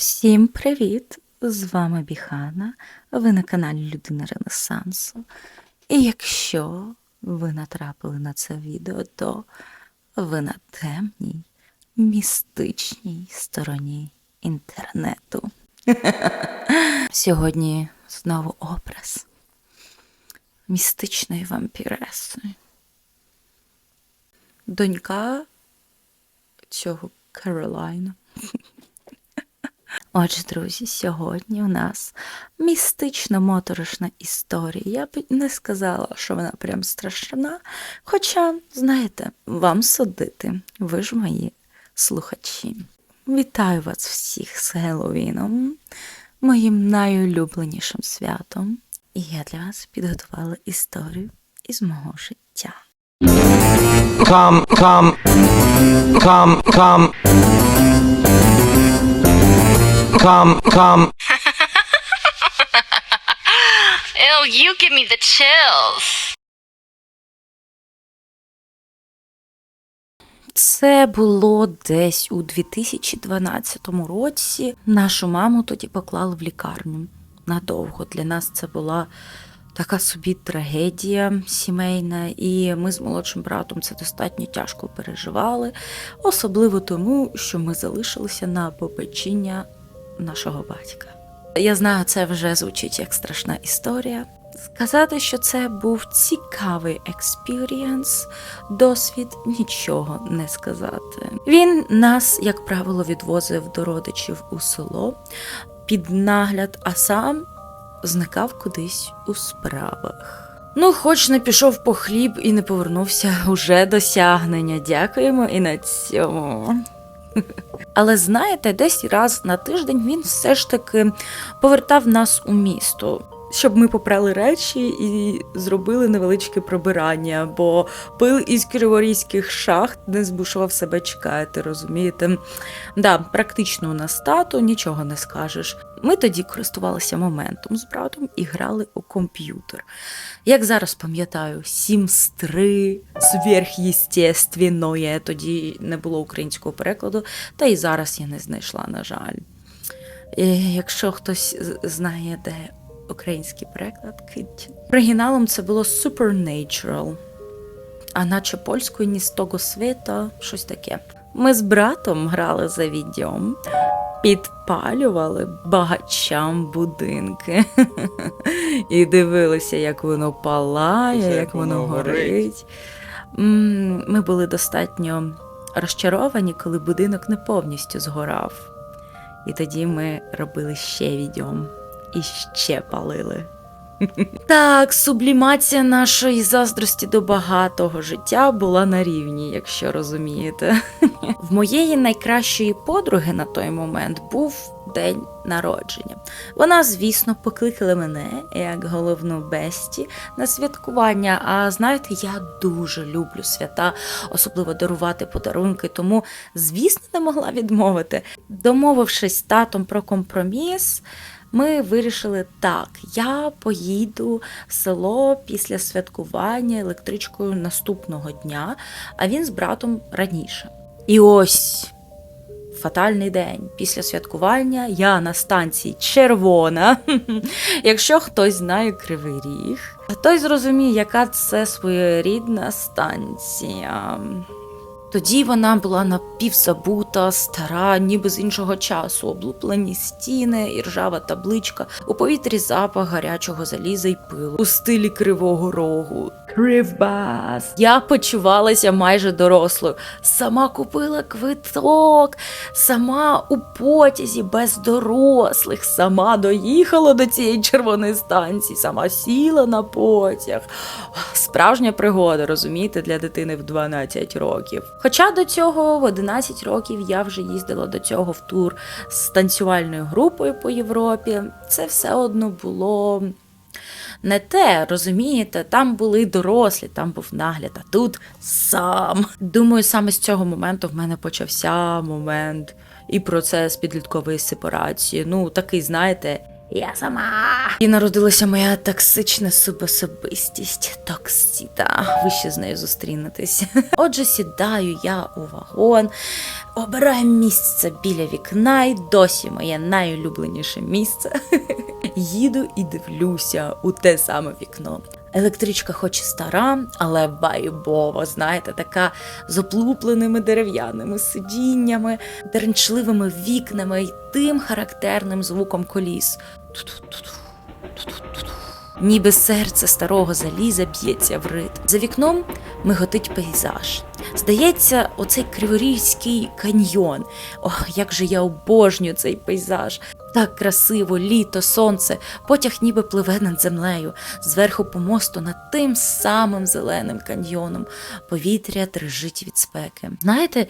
Всім привіт! З вами Біхана. Ви на каналі Людина Ренесансу. І якщо ви натрапили на це відео, то ви на темній, містичній стороні інтернету. Сьогодні знову образ містичної вампіреси. Донька цього Каролайна. Отже, друзі, сьогодні у нас містична моторошна історія. Я б не сказала, що вона прям страшна. Хоча, знаєте, вам судити, ви ж мої слухачі. Вітаю вас всіх з Геловіном, моїм найулюбленішим святом. І я для вас підготувала історію із мого життя. Come, come, come, come. Come, come. Ew, you give me the chills. Це було десь у 2012 році. Нашу маму тоді поклали в лікарню надовго. Для нас це була така собі трагедія сімейна, і ми з молодшим братом це достатньо тяжко переживали, особливо тому, що ми залишилися на попечіння нашого батька. Я знаю, це вже звучить як страшна історія. Сказати, що це був цікавий експірієнс, досвід нічого не сказати. Він нас, як правило, відвозив до родичів у село під нагляд, а сам зникав кудись у справах. Ну, хоч не пішов по хліб і не повернувся уже досягнення. Дякуємо і на цьому. Але знаєте, десь раз на тиждень він все ж таки повертав нас у місто. Щоб ми попрали речі і зробили невеличке прибирання, бо пил із криворізьких шахт не збушував себе чекати, розумієте? Да, практично у нас тато, нічого не скажеш. Ми тоді користувалися моментом з братом і грали у комп'ютер. Як зараз пам'ятаю, Sims 3, сверхъестественное, тоді не було українського перекладу, та і зараз я не знайшла, на жаль. І якщо хтось знає, де український переклад. Оригіналом це було Supernatural, а наче польською ні з того світа, щось таке. Ми з братом грали за відьом, підпалювали багачам будинки і дивилися, як воно палає, як воно горить. Ми були достатньо розчаровані, коли будинок не повністю згорав. І тоді ми робили ще відьом і ще палили. Так, сублімація нашої заздрості до багатого життя була на рівні, якщо розумієте. В моєї найкращої подруги на той момент був день народження. Вона, звісно, покликала мене як головну бесті на святкування. А знаєте, я дуже люблю свята, особливо дарувати подарунки, тому, звісно, не могла відмовити. Домовившись з татом про компроміс. Ми вирішили так: я поїду в село після святкування електричкою наступного дня, а він з братом раніше. І ось фатальний день. Після святкування я на станції червона. Якщо хтось знає кривий ріг, той зрозуміє, яка це своєрідна станція. Тоді вона була напівзабута, стара, ніби з іншого часу, облуплені стіни і ржава табличка, у повітрі запах гарячого заліза й пилу у стилі кривого рогу. Кривбас. Я почувалася майже дорослою. Сама купила квиток, сама у потязі без дорослих, сама доїхала до цієї червоної станції, сама сіла на потяг. Справжня пригода, розумієте, для дитини в 12 років. Хоча до цього в 11 років я вже їздила до цього в тур з танцювальною групою по Європі. Це все одно було не те, розумієте, там були дорослі, там був нагляд, а тут сам. Думаю, саме з цього моменту в мене почався момент і процес підліткової сепарації. Ну, такий, знаєте, Я сама. І народилася моя токсична субособистість. Токсіта. Ви ще з нею зустрінетесь. Отже, сідаю я у вагон, обираю місце біля вікна, і досі моє найулюбленіше місце. Їду і дивлюся у те саме вікно. Електричка хоч і стара, але вайбова, знаєте, така з оплупленими дерев'яними сидіннями, деренчливими вікнами і тим характерним звуком коліс. Ніби серце старого заліза б'ється в ритм. За вікном миготить пейзаж. Здається, оцей криворізький каньйон. Ох, як же я обожнюю цей пейзаж. Так красиво, літо, сонце, потяг ніби пливе над землею, зверху по мосту над тим самим зеленим каньйоном. Повітря дрижить від спеки. Знаєте,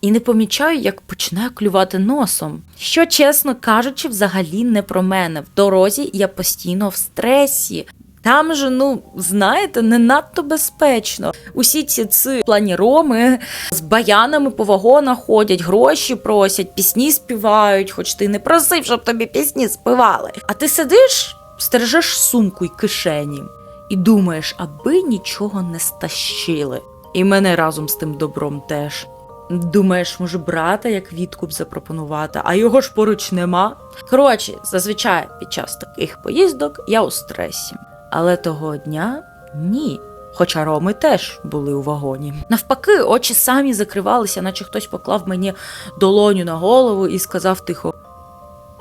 і не помічаю, як починаю клювати носом. Що, чесно кажучи, взагалі не про мене. В дорозі я постійно в стресі. Там же, ну, знаєте, не надто безпечно. Усі ці ці планіроми з баянами по вагонах ходять, гроші просять, пісні співають, хоч ти не просив, щоб тобі пісні співали. А ти сидиш, стережеш сумку й кишені і думаєш, аби нічого не стащили. І мене разом з тим добром теж. Думаєш, може брата як відкуп запропонувати, а його ж поруч нема. Коротше, зазвичай під час таких поїздок я у стресі. Але того дня ні. Хоча роми теж були у вагоні. Навпаки, очі самі закривалися, наче хтось поклав мені долоню на голову і сказав тихо: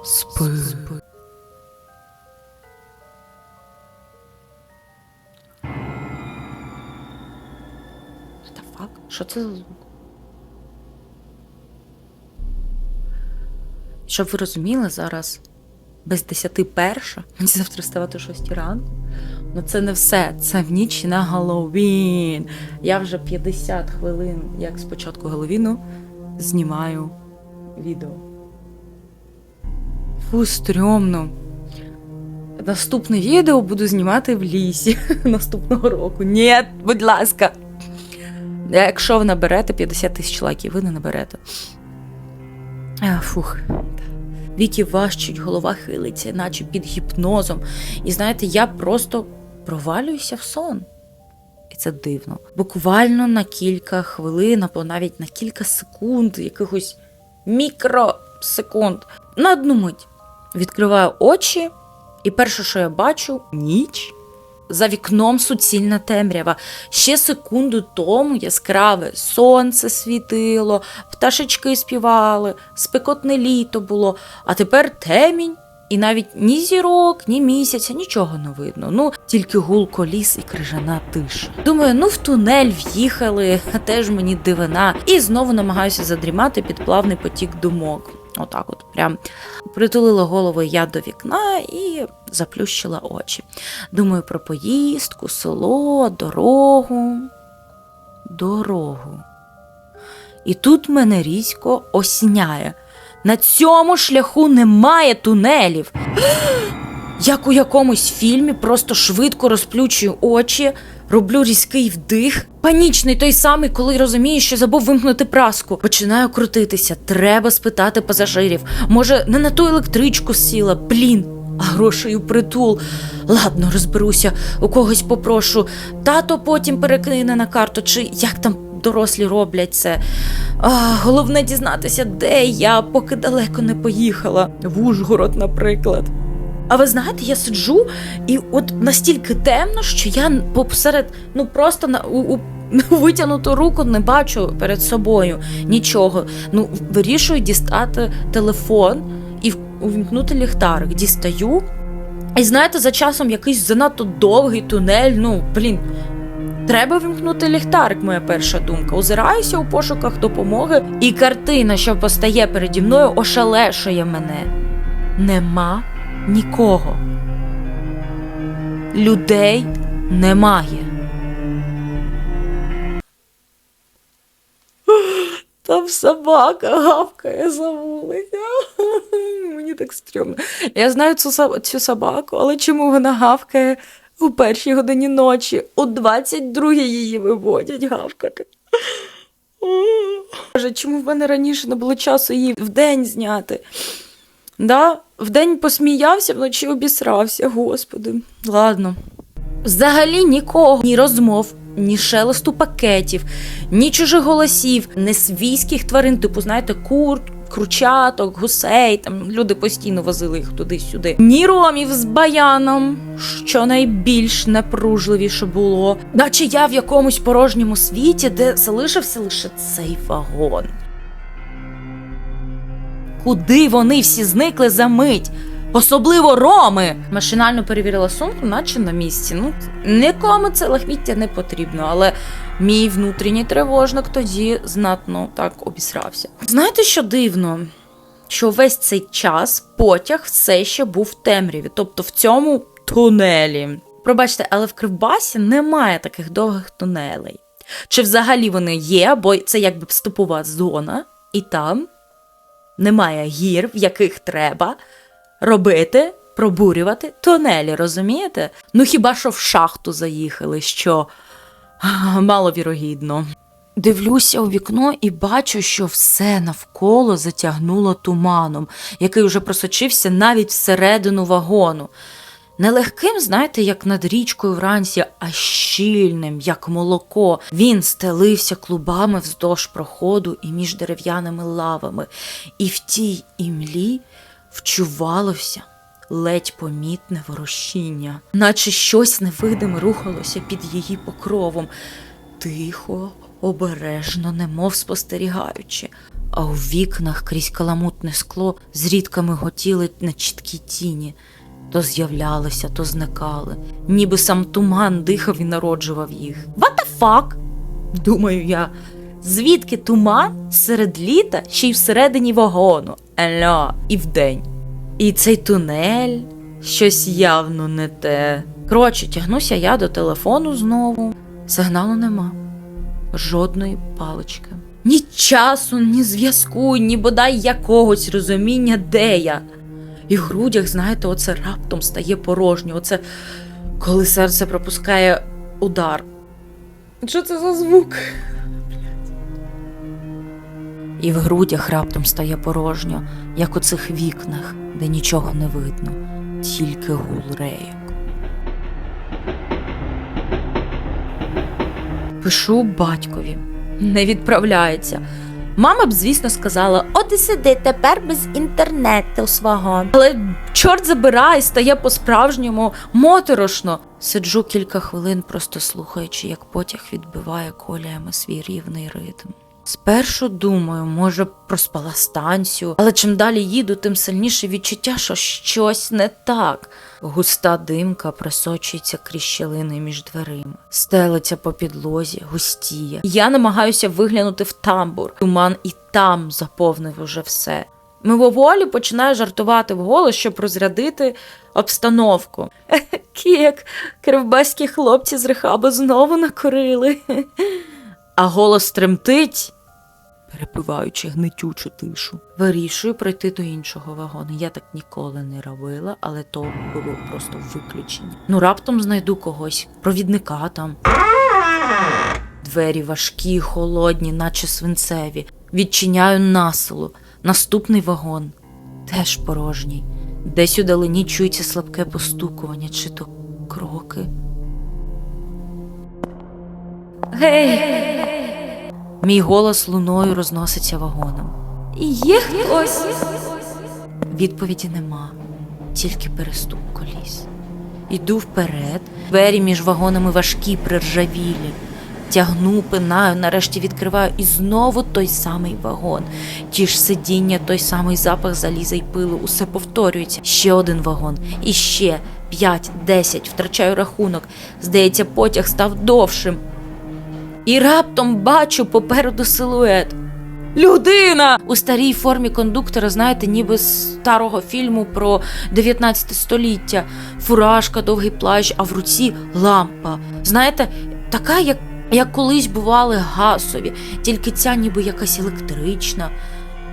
Спи. What? Що це за звук? Щоб ви розуміли, зараз без десяти перша, мені завтра вставати о 6 ранку. Ну це не все. Це в ніч на Головін. Я вже 50 хвилин, як з початку знімаю відео. Фу, стрьомно. Наступне відео буду знімати в лісі наступного року. Ні, будь ласка. Якщо ви наберете 50 тисяч лайків, ви не наберете. Фух. Віки важчуть, голова хилиться, наче під гіпнозом. І знаєте, я просто провалююся в сон. І це дивно. Буквально на кілька хвилин, або навіть на кілька секунд, якихось мікросекунд, на одну мить відкриваю очі, і перше, що я бачу, ніч. За вікном суцільна темрява. Ще секунду тому яскраве сонце світило, пташечки співали, спекотне літо було, а тепер темінь. І навіть ні зірок, ні місяця, нічого не видно. Ну, тільки гул коліс і крижана тиша. Думаю, ну в тунель в'їхали, теж мені дивина. І знову намагаюся задрімати під плавний потік думок. Отак, от прям притулила голову я до вікна і заплющила очі. Думаю про поїздку, село, дорогу. Дорогу. І тут мене різко осняє. На цьому шляху немає тунелів. Як у якомусь фільмі, просто швидко розплющую очі, роблю різкий вдих. Панічний той самий, коли розумію, що забув вимкнути праску. Починаю крутитися. Треба спитати пасажирів. Може, не на ту електричку сіла, блін. А грошей у притул. Ладно, розберуся, у когось попрошу. Тато потім перекине на карту, чи як там дорослі роблять це. А, головне дізнатися, де я, поки далеко не поїхала. В Ужгород, наприклад. А ви знаєте, я сиджу, і от настільки темно, що я посеред, ну просто на у, у витягнуту руку не бачу перед собою нічого. Ну, вирішую дістати телефон і увімкнути ліхтарик. Дістаю. І знаєте, за часом якийсь занадто довгий тунель. Ну, блін, Треба вімкнути ліхтарик, моя перша думка. Озираюся у пошуках допомоги, і картина, що постає переді мною, ошелешує мене. Нема нікого. Людей немає. Там собака гавкає за вулиця. Мені так стрьомно. Я знаю цю, цю собаку, але чому вона гавкає у першій годині ночі? У 22 її виводять гавкати. Боже, чому в мене раніше не було часу її вдень зняти? Да? Вдень посміявся, вночі обісрався, господи. Ладно. Взагалі нікого, ні розмов, ні шелесту пакетів, ні чужих голосів, ні свійських тварин, типу, знаєте, кур, кручаток, гусей. Там люди постійно возили їх туди-сюди. Ні ромів з баяном, що найбільш напружливіше було, наче я в якомусь порожньому світі, де залишився лише цей вагон. Куди вони всі зникли за мить? Особливо роми. Машинально перевірила сумку, наче на місці. Ну, нікому це лахміття не потрібно, але мій внутрішній тривожник тоді знатно так обісрався. Знаєте, що дивно? Що весь цей час потяг все ще був в темряві, тобто в цьому тунелі. Пробачте, але в Кривбасі немає таких довгих тунелей. Чи взагалі вони є, бо це якби вступова зона, і там немає гір, в яких треба робити, пробурювати тунелі, розумієте? Ну хіба що в шахту заїхали, що маловірогідно. Дивлюся у вікно і бачу, що все навколо затягнуло туманом, який вже просочився навіть всередину вагону. Не легким, знаєте, як над річкою вранці, а щільним, як молоко. Він стелився клубами вздовж проходу і між дерев'яними лавами, і в тій імлі вчувалося ледь помітне ворушіння, наче щось невидиме рухалося під її покровом, тихо, обережно, немов спостерігаючи. А у вікнах крізь каламутне скло зрідками готіли на чіткі тіні. То з'являлися, то зникали, ніби сам туман дихав і народжував їх. What the fuck? Думаю я. Звідки туман серед літа ще й всередині вагону? Ельо, і вдень. І цей тунель щось явно не те. Коротше, тягнуся я до телефону знову. Сигналу нема. Жодної палички. Ні часу, ні зв'язку, ні бодай якогось розуміння, де я. І в грудях, знаєте, оце раптом стає порожньо. Оце коли серце пропускає удар. Що це за звук? І в грудях раптом стає порожньо, як у цих вікнах, де нічого не видно, тільки гул рейок. Пишу батькові. Не відправляється. Мама б, звісно, сказала: От і сиди тепер без інтернету свого. Але чорт забирай, стає по-справжньому моторошно. Сиджу кілька хвилин, просто слухаючи, як потяг відбиває коліями свій рівний ритм. Спершу думаю, може, проспала станцію, але чим далі їду, тим сильніше відчуття, що щось не так. Густа димка просочується крізь щілини між дверима, стелиться по підлозі, густіє. Я намагаюся виглянути в тамбур. Туман і там заповнив уже все. Мимоволі починаю жартувати вголос, щоб розрядити обстановку. Кік, кривбаські хлопці з рехаби знову накурили. А голос тремтить, перепиваючи гнетючу тишу. Вирішую пройти до іншого вагону. Я так ніколи не робила, але то було просто виключення. Ну раптом знайду когось, провідника там. Двері важкі, холодні, наче свинцеві. Відчиняю насилу. Наступний вагон теж порожній. Десь у далині чується слабке постукування, чи то кроки. Гей! Мій голос луною розноситься вагоном. Є хтось? Відповіді нема, тільки переступ коліс. Іду вперед, двері між вагонами важкі, приржавілі. Тягну, пинаю, нарешті відкриваю і знову той самий вагон. Ті ж сидіння, той самий запах заліза й пилу, усе повторюється. Ще один вагон, і ще п'ять, десять, втрачаю рахунок. Здається, потяг став довшим. І раптом бачу попереду силует. Людина! У старій формі кондуктора, знаєте, ніби з старого фільму про 19 століття. Фуражка, довгий плащ, а в руці лампа. Знаєте, така, як, як колись бували гасові, тільки ця ніби якась електрична,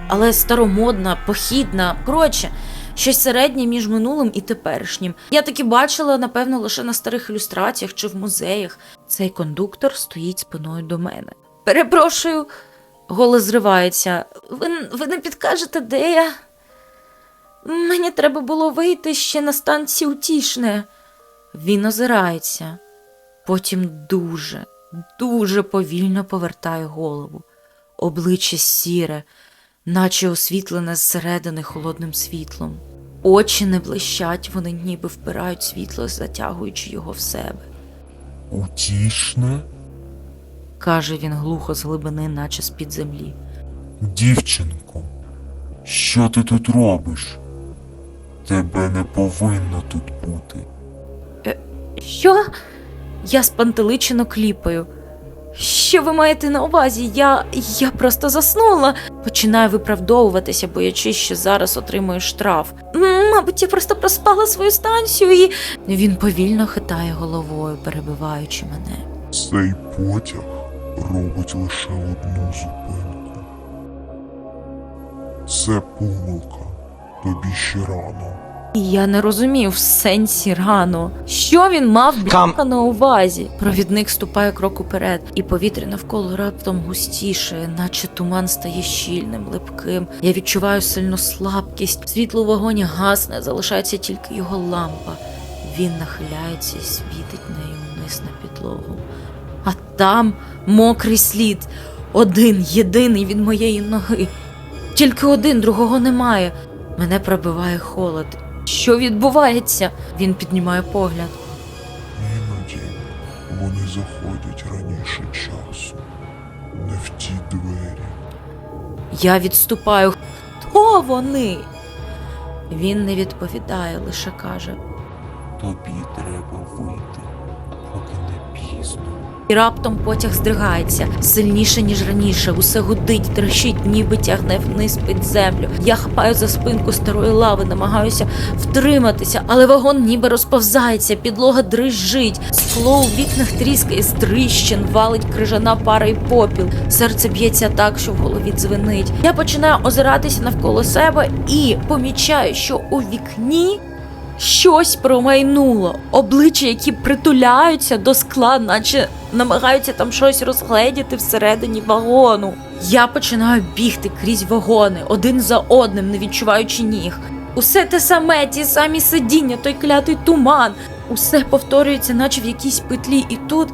але старомодна, похідна. Коротше, щось середнє між минулим і теперішнім. Я таки бачила, напевно, лише на старих ілюстраціях чи в музеях. Цей кондуктор стоїть спиною до мене. Перепрошую, голос зривається. Ви, ви не підкажете, де я? Мені треба було вийти ще на станції утішне. Він озирається, потім дуже, дуже повільно повертає голову. Обличчя сіре, наче освітлене зсередини холодним світлом. Очі не блищать, вони ніби впирають світло, затягуючи його в себе. Утішне? каже він глухо з глибини, наче з-під землі. Дівчинко, що ти тут робиш? Тебе не повинно тут бути. Що? Я спантеличено кліпаю. Що ви маєте на увазі? Я. я просто заснула. Починаю виправдовуватися, боячись, що зараз отримую штраф. Мабуть, я просто проспала свою станцію і. Він повільно хитає головою, перебиваючи мене. Цей потяг робить лише одну зупинку. Це помилка. Тобі ще рано. І Я не розумів в сенсі рано. Що він мав бляха на увазі? Провідник ступає крок уперед, і повітря навколо раптом густіше, наче туман стає щільним, липким. Я відчуваю сильну слабкість. Світло в вагоні гасне, залишається тільки його лампа. Він нахиляється і світить нею вниз на підлогу. А там мокрий слід, один єдиний від моєї ноги. Тільки один, другого немає. Мене пробиває холод. Що відбувається? Він піднімає погляд. Іноді вони заходять раніше часу. Не в ті двері. Я відступаю. Хто вони? Він не відповідає, лише каже. Тобі треба І раптом потяг здригається сильніше, ніж раніше. Усе гудить, трещить, ніби тягне вниз під землю. Я хапаю за спинку старої лави, намагаюся втриматися, але вагон ніби розповзається, підлога дрижить, скло у вікнах тріскає з тріщин, валить крижана пара і попіл. Серце б'ється так, що в голові дзвенить. Я починаю озиратися навколо себе і помічаю, що у вікні. Щось промайнуло, обличчя, які притуляються до скла, наче намагаються там щось розгледіти всередині вагону. Я починаю бігти крізь вагони, один за одним, не відчуваючи ніг. Усе те саме, ті самі сидіння, той клятий туман. Усе повторюється, наче в якійсь петлі, і тут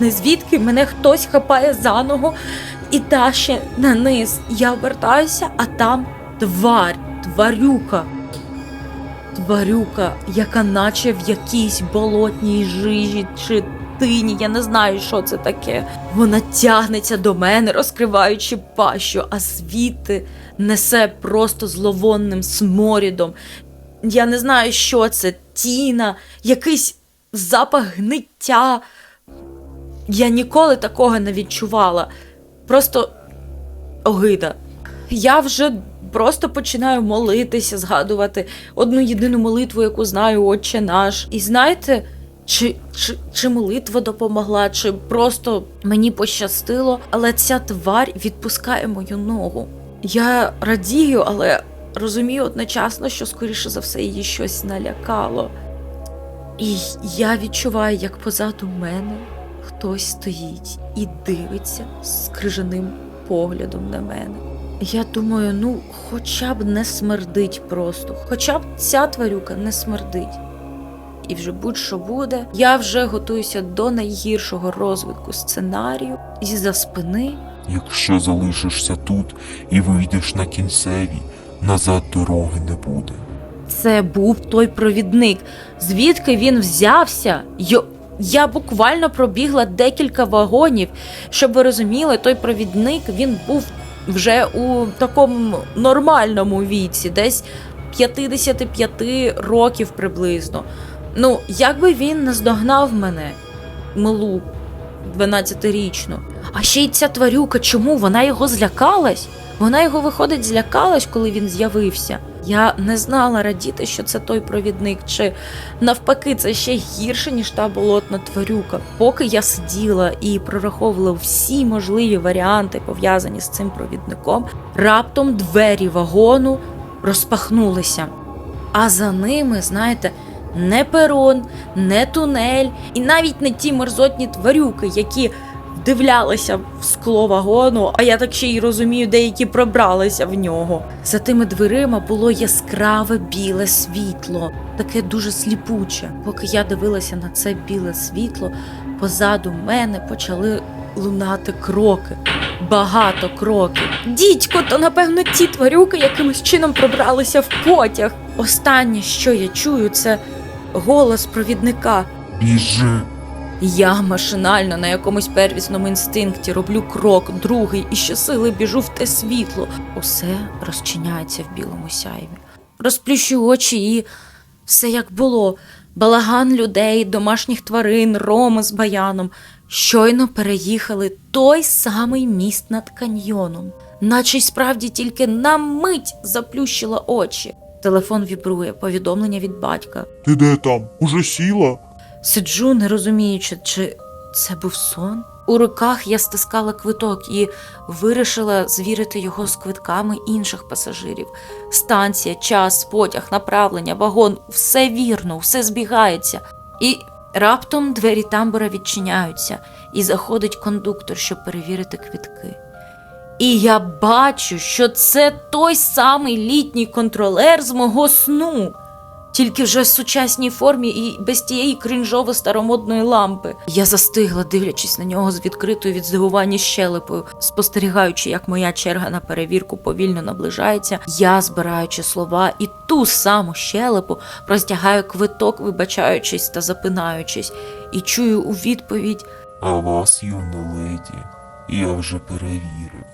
не, звідки мене хтось хапає за ногу і тащить на низ. Я обертаюся, а там тварь, тварюка. Тварюка, яка наче в якійсь болотній жижі чи тині, я не знаю, що це таке. Вона тягнеться до мене, розкриваючи пащу, а звідти несе просто зловонним сморідом. Я не знаю, що це тіна, якийсь запах гниття. Я ніколи такого не відчувала. Просто огида. Я вже просто починаю молитися, згадувати одну єдину молитву, яку знаю, Отче наш. І знаєте, чи, чи, чи молитва допомогла, чи просто мені пощастило, але ця тварь відпускає мою ногу. Я радію, але розумію одночасно, що, скоріше за все, її щось налякало. І я відчуваю, як позаду мене хтось стоїть і дивиться з крижаним поглядом на мене. Я думаю, ну, хоча б не смердить просто, хоча б ця тварюка не смердить. І вже будь-що буде, я вже готуюся до найгіршого розвитку сценарію, і за спини Якщо залишишся тут і вийдеш на кінцеві, назад дороги не буде. Це був той провідник. Звідки він взявся? Йо... Я буквально пробігла декілька вагонів. Щоб ви розуміли, той провідник він був вже у такому нормальному віці, десь 55 років приблизно. Ну, якби він наздогнав мене, милу 12-річну. А ще й ця тварюка, чому вона його злякалась? Вона його, виходить, злякалась, коли він з'явився. Я не знала радіти, що це той провідник, чи навпаки, це ще гірше, ніж та болотна тварюка. Поки я сиділа і прораховувала всі можливі варіанти, пов'язані з цим провідником, раптом двері вагону розпахнулися. А за ними, знаєте, не перон, не тунель, і навіть не ті мерзотні тварюки, які вдивлялися в скло вагону, а я так ще й розумію, деякі пробралися в нього. За тими дверима було яскраве біле світло, таке дуже сліпуче. Поки я дивилася на це біле світло, позаду мене почали лунати кроки. Багато кроків. Дідько, то напевно ті тварюки якимось чином пробралися в потяг. Останнє, що я чую, це голос провідника. Біжи. Я машинально на якомусь первісному інстинкті роблю крок, другий і щосили біжу в те світло. Усе розчиняється в білому сяйві. Розплющу очі і все як було. Балаган людей, домашніх тварин, роми з баяном. Щойно переїхали той самий міст над каньйоном, наче й справді тільки на мить заплющила очі. Телефон вібрує, повідомлення від батька. Ти де там? Уже сіла? Сиджу, не розуміючи, чи це був сон. У руках я стискала квиток і вирішила звірити його з квитками інших пасажирів. Станція, час, потяг, направлення, вагон все вірно, все збігається. І раптом двері тамбура відчиняються, і заходить кондуктор, щоб перевірити квитки. І я бачу, що це той самий літній контролер з мого сну. Тільки вже в сучасній формі і без тієї кринжово старомодної лампи. Я застигла, дивлячись на нього з відкритою від здивування щелепою, спостерігаючи, як моя черга на перевірку повільно наближається, я збираючи слова і ту саму щелепу простягаю квиток, вибачаючись та запинаючись, і чую у відповідь А вас, юна леді, я вже перевірив.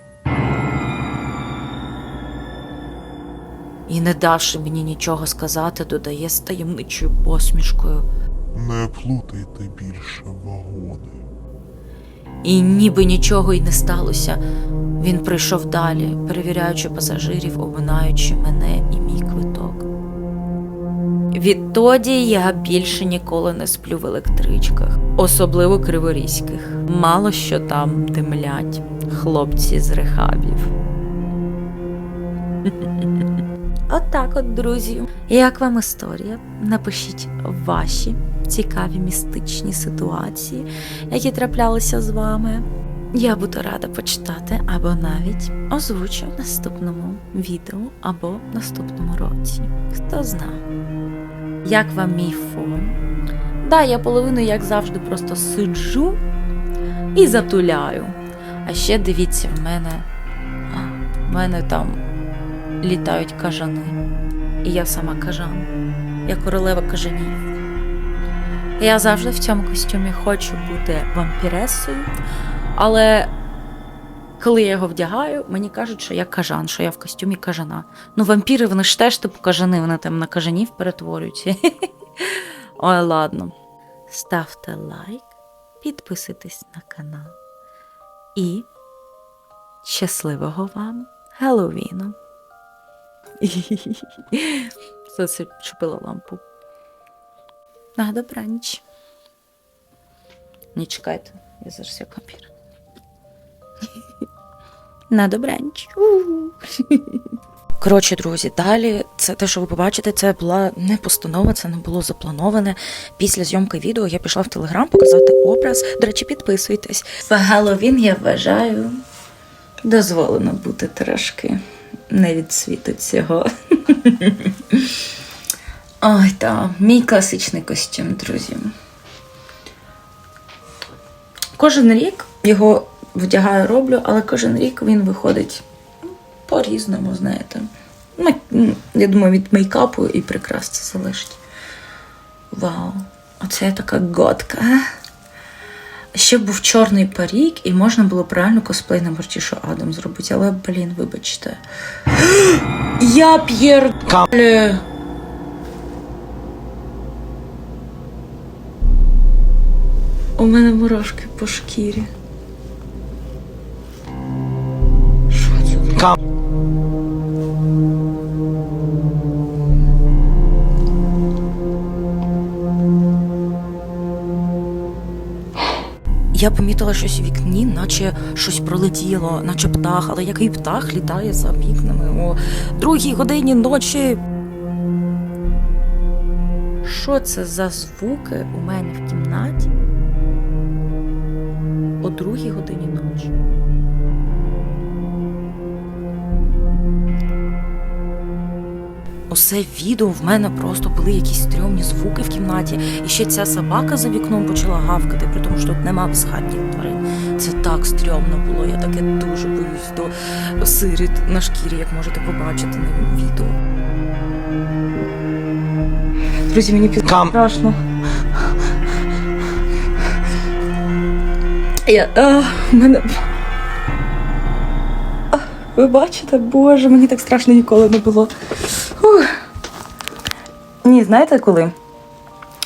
І, не давши мені нічого сказати, додає з таємничою посмішкою. Не плутайте більше вагони. І ніби нічого й не сталося. Він прийшов далі, перевіряючи пасажирів, обминаючи мене і мій квиток. Відтоді я більше ніколи не сплю в електричках, особливо криворізьких. Мало що там димлять хлопці з рехабів. Отак от, друзі. Як вам історія? Напишіть ваші цікаві містичні ситуації, які траплялися з вами. Я буду рада почитати або навіть озвучу в наступному відео або в наступному році. Хто зна. Як вам мій фон? Да, я половину, як завжди, просто сиджу і затуляю. А ще дивіться, в мене, в мене там літають кажани. І я сама кажан. Я королева кажанів. Я завжди в цьому костюмі хочу бути вампіресою, але коли я його вдягаю, мені кажуть, що я кажан, що я в костюмі кажана. Ну, вампіри, вони ж теж типу кажани, вони там на кажанів перетворюються. Ой, ладно. Ставте лайк, підписуйтесь на канал. І щасливого вам Геловіну! Зачепила лампу. На добраніч. Не чекайте, я зараз як вампір. На добраніч. Коротше, друзі, далі це те, що ви побачите, це була не постанова, це не було заплановане. Після зйомки відео я пішла в Телеграм показати образ. До речі, підписуйтесь. В Геловін, я вважаю, дозволено бути трошки не від світу цього. Ой, так, мій класичний костюм, друзі. Кожен рік його вдягаю, роблю, але кожен рік він виходить по-різному, знаєте. Я думаю, від мейкапу і прикрас це залежить. Вау! Оце я така готка. Ще був чорний парік, і можна було правильно косплей на Мартішу Адам зробити, але, блін, вибачте. Я П'єр. У мене мурашки по шкірі. Я помітила щось у вікні, наче щось пролетіло, наче птах, але який птах літає за вікнами о другій годині ночі. Що це за звуки у мене в кімнаті? о другій годині ночі. Усе відео в мене просто були якісь стрьомні звуки в кімнаті, і ще ця собака за вікном почала гавкати, при тому, що тут нема безхатніх тварин. Це так стрьомно було. Я таке дуже боюсь до сиріт на шкірі, як можете побачити на відео. Друзі, мені під... Кам. страшно. Я, а, мене... Ви бачите, боже, мені так страшно ніколи не було. Ні, знаєте коли?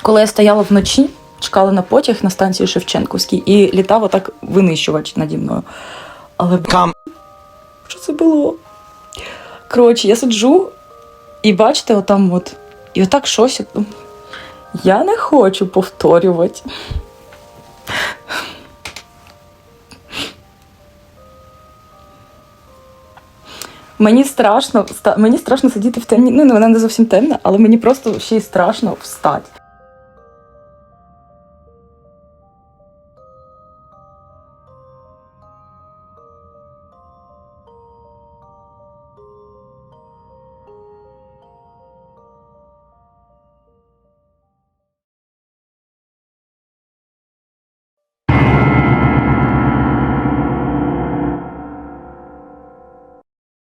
Коли я стояла вночі, чекала на потяг на станції Шевченківській і літав отак винищувач наді мною. Але Кам. що це було? Коротше, я сиджу і бачите, отам от. І отак щось. Я не хочу повторювати. Мені страшно, мені страшно сидіти в темні. Ну, вона не зовсім темна, але мені просто ще й страшно встати.